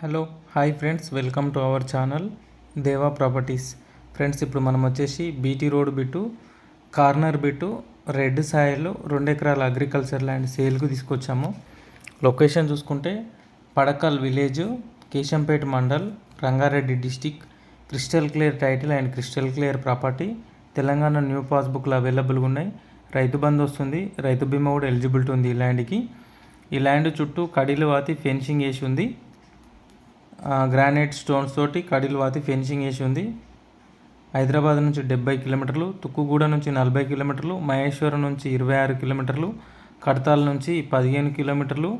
Hello hi friends welcome to our channel Deva properties. Friends ఇప్పుడు మనం వచ్చేసి BT road bit corner bit red soil రెండు ఎకరాల agriculture land సేల్కు తీసుకొచ్చాము. లొకేషన్ చూసుకుంటే Padakal village Keshampet mandal Rangareddy district crystal clear title and crystal clear property. Telangana new పాస్బుక్లు అవైలబుల్గా ఉన్నాయి. రైతు బంధు వస్తుంది రైతు బీమా కూడా ఎలిజిబిలిటీ ఉంది ఈ ల్యాండ్కి. ఈ ల్యాండ్ చుట్టూ కడీలు వాతి ఫెన్సింగ్ వేసి ఉంది. గ్రానైట్ స్టోన్స్ తోటి కడిలు వాతి ఫెన్సింగ్ వేసి ఉంది. హైదరాబాద్ నుంచి డెబ్బై కిలోమీటర్లు తుక్కుగూడ నుంచి నలభై కిలోమీటర్లు మహేశ్వరం నుంచి ఇరవై ఆరు కిలోమీటర్లు కడతాల నుంచి పదిహేను కిలోమీటర్లు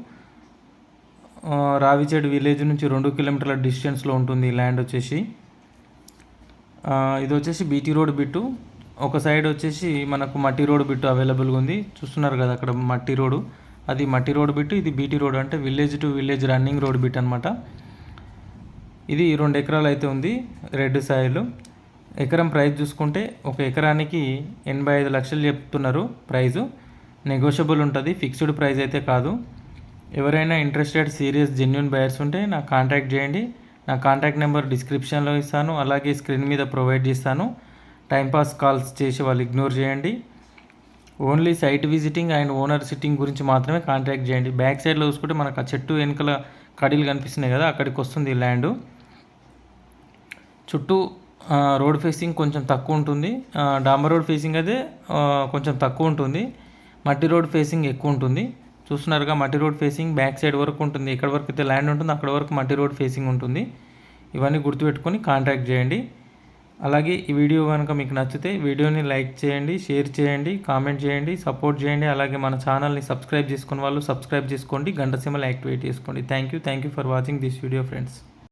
రావిచేడు విలేజ్ నుంచి రెండు కిలోమీటర్ల డిస్టెన్స్లో ఉంటుంది ల్యాండ్ వచ్చేసి. ఇది వచ్చేసి బీటీ రోడ్ బిట్టు. ఒక సైడ్ వచ్చేసి మనకు మట్టి రోడ్ బిట్టు అవైలబుల్గా ఉంది. చూస్తున్నారు కదా అక్కడ మట్టి రోడ్డు అది మట్టి రోడ్ బిట్టు ఇది బీటీ రోడ్ అంటే village to village running road bit అనమాట ఇది రెండు ఎకరాలు అయితే ఉంది రెడ్ సాయిల్. ఎకరం ప్రైస్ చూసుకుంటే ఒక ఎకరానికి ఎనభై ఐదు లక్షలు చెప్తున్నారు ప్రైజు. నెగోషియబుల్ ఉంటుంది ఫిక్స్డ్ ప్రైస్ అయితే కాదు. ఎవరైనా ఇంట్రెస్టెడ్ సీరియస్ జెన్యున్ బయర్స్ ఉంటే నాకు కాంటాక్ట్ చేయండి. నా కాంటాక్ట్ నెంబర్ డిస్క్రిప్షన్లో ఇస్తాను అలాగే స్క్రీన్ మీద ప్రొవైడ్ చేస్తాను. టైంపాస్ కాల్స్ చేసి వాళ్ళు ఇగ్నోర్ చేయండి. Only site visiting and owner sitting గురించి మాత్రమే కాంటాక్ట్ చేయండి. బ్యాక్ సైడ్లో చూసుకుంటే మనకు ఆ చెట్టు వెనుకల కడీలు కనిపిస్తున్నాయి కదా అక్కడికి వస్తుంది ల్యాండు ల్యాండ్. చుట్టూ రోడ్ ఫేసింగ్ కొంచెం తక్కువ ఉంటుంది. డాంబర్ రోడ్ ఫేసింగ్ అయితే కొంచెం తక్కువ ఉంటుంది. మట్టి రోడ్ ఫేసింగ్ ఎక్కువ ఉంటుంది. చూస్తున్నారుగా మట్టి రోడ్ ఫేసింగ్ బ్యాక్ సైడ్ వరకు ఉంటుంది. ఎక్కడ వరకు అయితే ల్యాండ్ ఉంటుందో అక్కడ వరకు మట్టి రోడ్ ఫేసింగ్ ఉంటుంది. ఇవన్నీ గుర్తుపెట్టుకొని కాంటాక్ట్ చేయండి. అలాగే ఈ వీడియో కనుక మీకు నచ్చితే వీడియోని లైక్ చేయండి షేర్ చేయండి కామెంట్ చేయండి సపోర్ట్ చేయండి. అలాగే మన ఛానల్ని సబ్స్క్రైబ్ చేసుకున్న వాళ్ళు సబ్స్క్రైబ్ చేసుకోండి. గంట సిమ్మలు యాక్టివేట్ చేసుకోండి. Thank you. Thank you for watching this video friends.